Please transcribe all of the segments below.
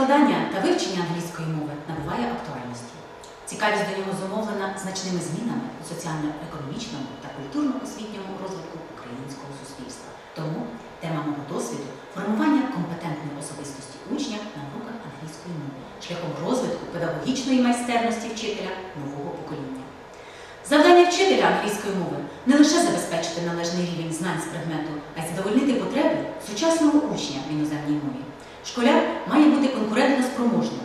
викладання та вивчення англійської мови набуває актуальності. Цікавість до нього зумовлена значними змінами у соціально-економічному та культурно-освітньому розвитку українського суспільства. Тому тема мого досвіду формування компетентної особистості учня на уроках англійської мови шляхом розвитку педагогічної майстерності вчителя нового покоління. Завдання вчителя англійської мови не лише забезпечити належний рівень знань з предмету, а й задовольнити потреби сучасного учня в іноземній мові. Школяр має бути конкурентно спроможним.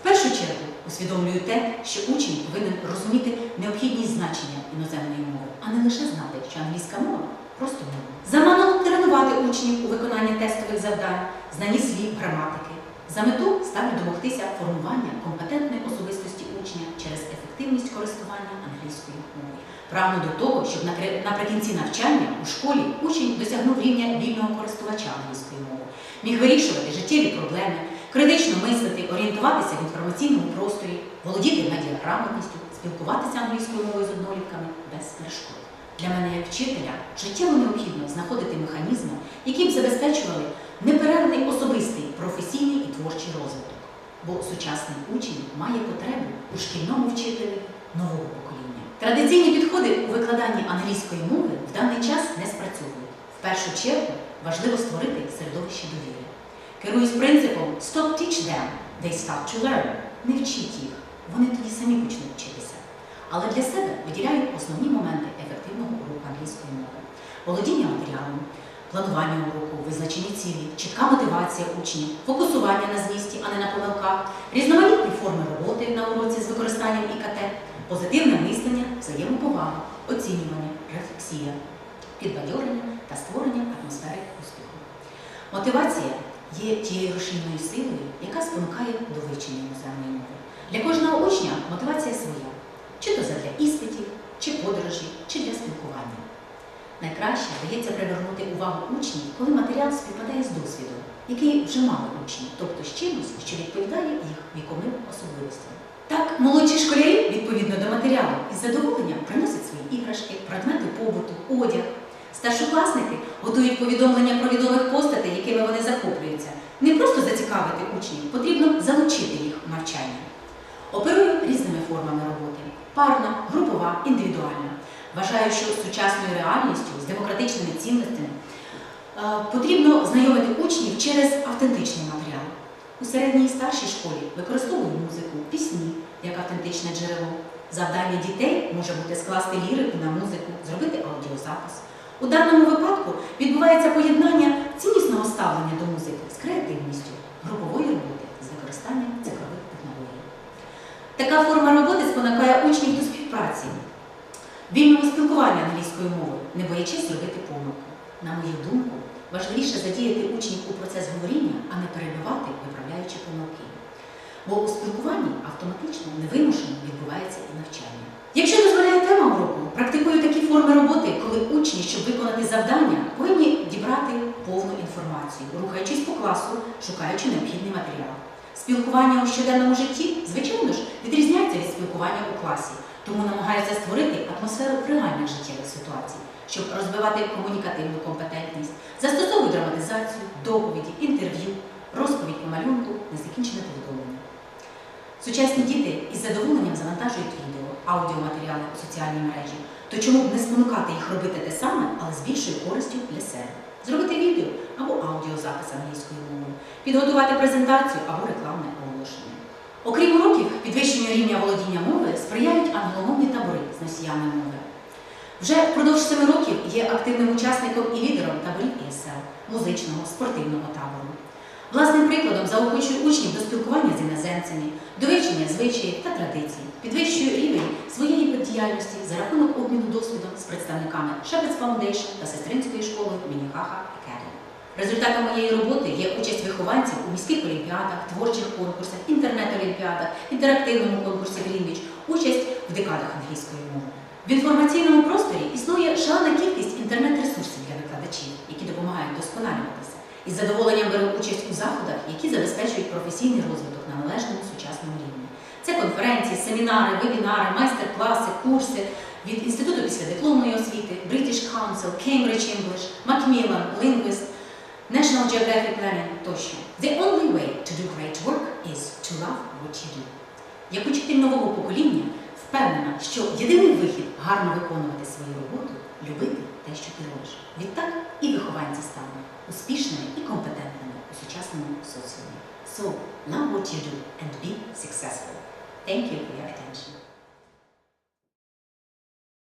В першу чергу усвідомлюю те, що учень повинен розуміти необхідність значення іноземної мови, а не лише знати, що англійська мова просто мова. Заманало тренувати учнів у виконанні тестових завдань, знанні слів, граматики. За мету ставлю домогтися формування компетентної особистості учня через ефективність користування англійською мовою. Прагну до того, щоб наприкінці навчання у школі учень досягнув рівня вільного користувача англійською мовою, міг вирішувати життєві проблеми, критично мислити, орієнтуватися в інформаційному просторі, володіти медіаграмотністю, спілкуватися англійською мовою з однолітками без перешкод. Для мене як вчителя життєво необхідно знаходити механізми, які б забезпечували неперервний особистий, професійний і творчий розвиток. Бо сучасний учень має потребу у шкільному вчителі нового покоління. Традиційні підходи у викладанні англійської мови в даний час не спрацьовують. В першу чергу важливо створити середовище довіри. Керуюсь принципом Stop teach them, they start to learn. Не вчіть їх, вони тоді самі почнуть вчитися. Але для себе виділяю основні моменти ефективного уроку англійської мови. Володіння матеріалом, планування уроку, визначені цілі, чітка мотивація учнів, фокусування на змісті, а не на помилках, різноманітні форми роботи на уроці з використанням ІКТ, позитивне мислення, взаємоповага, оцінювання, рефлексія, підбадьорення та створення атмосфери успіху. Мотивація є тією рушійною силою, яка спонукає до вивчення іноземної мови. Для кожного учня мотивація своя, чи то задля іспитів, чи подорожі, чи для спілкування. Найкраще вдається привернути увагу учнів, коли матеріал співпадає з досвідом, який вже мали учні, тобто з чимось, що відповідає їх віковим особливостям. Так, молодші школярі, відповідно до матеріалу, із задоволенням приносять свої іграшки, предмети побуту, одяг. Старшокласники готують повідомлення про відомих постатей, якими вони захоплюються. Не просто зацікавити учнів, потрібно залучити їх в навчання. Оперую різними формами роботи: парна, групова, індивідуальна. Вважаю, що з сучасною реальністю, з демократичними цінностями е, потрібно знайомити учнів через автентичний матеріал. У середній і старшій школі використовую музику, пісні як автентичне джерело. Завдання дітей може бути скласти лірику на музику, зробити аудіозапис. У даному випадку відбувається поєднання ціннісного ставлення до музики з креативністю, групової роботи з використанням цифрових технологій. Така форма роботи спонукає учнів до співпраці, вільного спілкування англійською мовою, не боячись зробити помилку. На мою думку, важливіше задіяти учнів у процес говоріння, а не перебивати, виправляючи помилки. Бо у спілкуванні автоматично, невимушено відбувається і навчання. Якщо дозволяє тема уроку, практикую такі форми роботи, коли учні, щоб виконати завдання, повинні дібрати повну інформацію, рухаючись по класу, шукаючи необхідний матеріал. Спілкування у щоденному житті, звичайно ж, відрізняється від спілкування у класі, тому намагаюся створити атмосферу реальних життєвих ситуацій, щоб розвивати комунікативну компетентність, застосовую драматизацію, доповіді, інтерв'ю, розповідь по малюнку, незакінчене повідомлення. Сучасні діти із задоволенням завантажують відео, аудіоматеріали у соціальній мережі. То чому б не спонукати їх робити те саме, але з більшою користю для себе? Зробити відео або аудіозапис англійською мовою, підготувати презентацію або рекламне оголошення. Окрім уроків, підвищенню рівня володіння мови сприяють англомовні табори з носіями мови. Вже впродовж семи років є активним учасником і лідером таборів ІСЛ, музичного, спортивного табору. Власним прикладом заохочую учнів до спілкування з іноземцями, до вивчення звичаїв та традицій, підвищую рівень своєї діяльності за рахунок обміну досвідом з представниками Шепець Foundation та сестринської школи Мініхаха Academy. Результатом моєї роботи є участь вихованців у міських олімпіадах, творчих конкурсах, інтернет-олімпіадах, інтерактивному конкурсі Грінвіч, участь в декадах англійської мови. В інформаційному просторі існує шалена кількість інтернет-ресурсів для викладачів, які допомагають вдосконалюватися. Із задоволенням беру участь у заходах, які забезпечують професійний розвиток на належному сучасному рівні. Це конференції, семінари, вебінари, майстер-класи, курси від Інституту післядипломної освіти, British Council, Cambridge English, Macmillan, Linguist, National Geographic Learning тощо. The only way to do great work is to love you. Як учитель нового покоління впевнена, що єдиний вихід гарно виконувати свою роботу любити те, що ти робиш. Відтак і вихованці стануть успішними і компетентними у сучасному соціумі. So, love what you do and be successful. Thank you for your attention.